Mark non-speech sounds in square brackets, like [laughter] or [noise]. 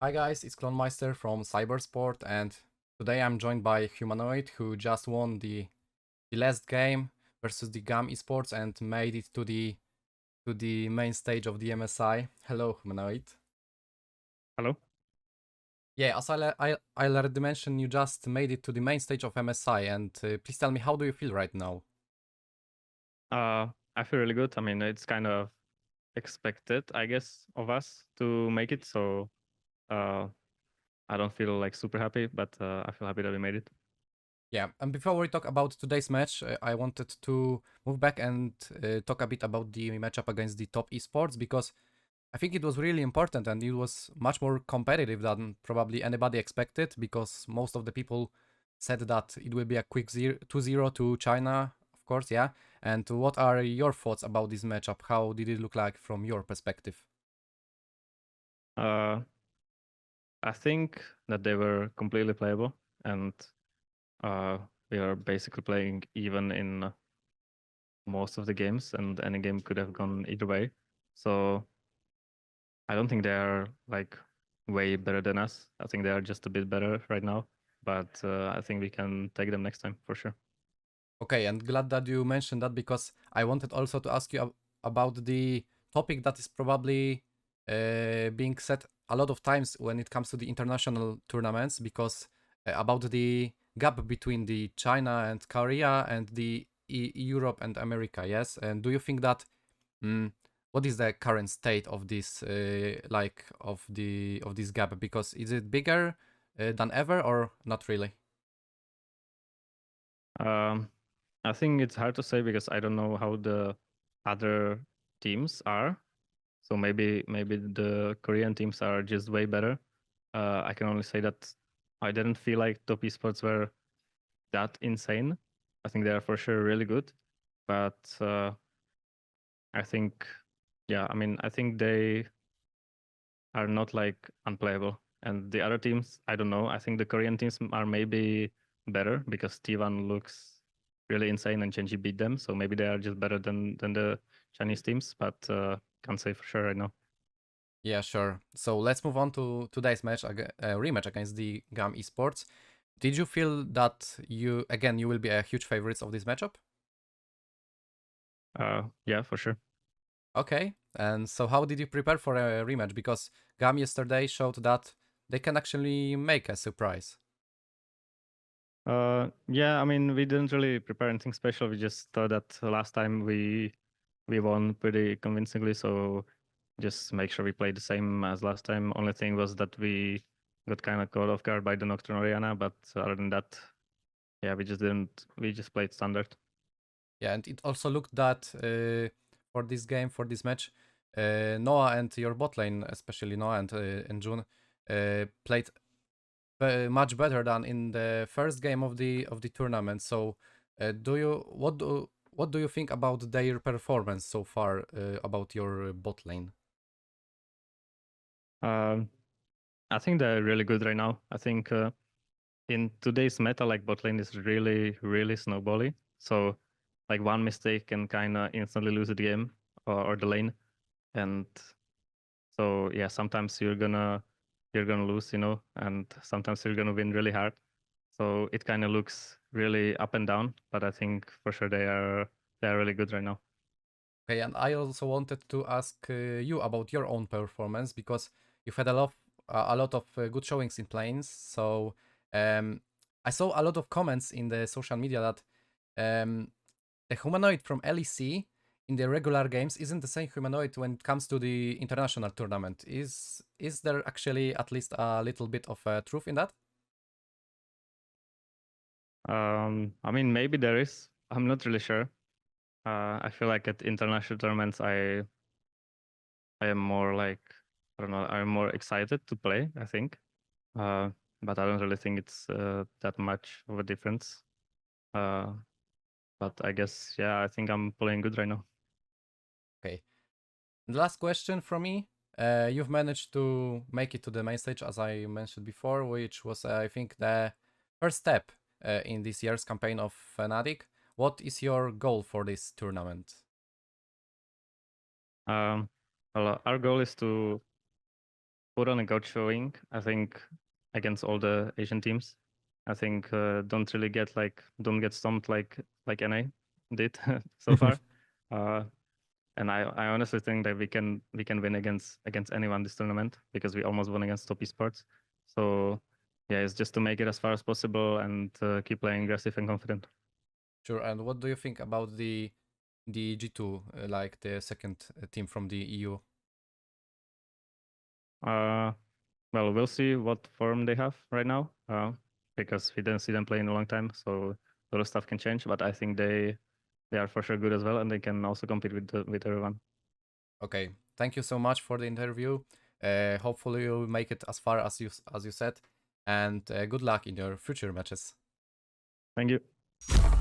Hi guys, it's Clonmeister from Cybersport and today I'm joined by Humanoid who just won the the last game versus the GAM esports and made it to the to the main stage of the MSI. Hello Humanoid. Hello. Yeah, as I, I, I already mentioned, you just made it to the main stage of MSI and uh, please tell me how do you feel right now? Uh, I feel really good. I mean, it's kind of expected, I guess, of us to make it. So, I don't feel like super happy, but uh, I feel happy that we made it. Yeah, and before we talk about today's match, uh, I wanted to move back and uh, talk a bit about the matchup against the top esports because I think it was really important and it was much more competitive than probably anybody expected because most of the people said that it will be a quick 2-0 to China, of course, yeah. And what are your thoughts about this matchup? How did it look like from your perspective? Uh, I think that they were completely playable, and uh, we are basically playing even in most of the games, and any game could have gone either way. So I don't think they are like way better than us. I think they are just a bit better right now, but uh, I think we can take them next time for sure. Okay, and glad that you mentioned that because I wanted also to ask you ab- about the topic that is probably uh, being said a lot of times when it comes to the international tournaments because uh, about the gap between the China and Korea and the e- Europe and America, yes? And do you think that mm, what is the current state of this uh, like of the of this gap because is it bigger uh, than ever or not really? Um, I think it's hard to say because I don't know how the other teams are. So maybe maybe the Korean teams are just way better. Uh, I can only say that I didn't feel like top esports were that insane. I think they are for sure really good, but uh, I think, yeah, I mean, I think they are not like unplayable. And the other teams, I don't know. I think the Korean teams are maybe better because T1 looks really insane and Genji beat them. So maybe they are just better than than the Chinese teams, but uh, can't say for sure right now. Yeah, sure. So let's move on to today's match, ag- uh, rematch against the GAM Esports. Did you feel that you again you will be a huge favorites of this matchup? Uh, yeah, for sure. Okay. And so how did you prepare for a rematch? Because GAM yesterday showed that they can actually make a surprise. Uh, yeah, I mean, we didn't really prepare anything special. We just thought that last time we we won pretty convincingly, so just make sure we play the same as last time. Only thing was that we got kind of caught off guard by the Nocturne Orianna, but other than that, yeah, we just didn't. We just played standard. Yeah, and it also looked that uh, for this game, for this match, uh, Noah and your bot lane, especially Noah and uh, and June, uh, played uh, much better than in the first game of the of the tournament. So, uh, do you what do what do you think about their performance so far uh, about your bot lane? Um, I think they're really good right now. I think uh, in today's meta, like bot lane is really, really snowbally. So, like one mistake can kind of instantly lose the game or, or the lane, and so yeah, sometimes you're gonna you're gonna lose, you know, and sometimes you're gonna win really hard. So it kind of looks really up and down, but I think for sure they are they are really good right now. Okay, and I also wanted to ask uh, you about your own performance because you've had a lot a lot of uh, good showings in planes. So um, I saw a lot of comments in the social media that um, the humanoid from LEC in the regular games isn't the same humanoid when it comes to the international tournament. Is is there actually at least a little bit of uh, truth in that? Um, I mean, maybe there is. I'm not really sure. Uh, I feel like at international tournaments, I I am more like I don't know. I'm more excited to play. I think, uh, but I don't really think it's uh, that much of a difference. Uh, but I guess yeah, I think I'm playing good right now. Okay. The last question from me. Uh, you've managed to make it to the main stage, as I mentioned before, which was, uh, I think, the first step uh, in this year's campaign of Fnatic. What is your goal for this tournament? Um, well, our goal is to put on a good showing. I think against all the Asian teams. I think uh, don't really get like don't get stumped like like NA did [laughs] so far. [laughs] uh, and I, I honestly think that we can we can win against against anyone this tournament because we almost won against top esports. So yeah, it's just to make it as far as possible and uh, keep playing aggressive and confident. Sure. And what do you think about the the G2, uh, like the second uh, team from the EU? Uh, well, we'll see what form they have right now. Uh, because we didn't see them play in a long time, so a lot of stuff can change. But I think they they are for sure good as well, and they can also compete with the, with everyone. Okay. Thank you so much for the interview. Uh, hopefully you make it as far as you as you said, and uh, good luck in your future matches. Thank you.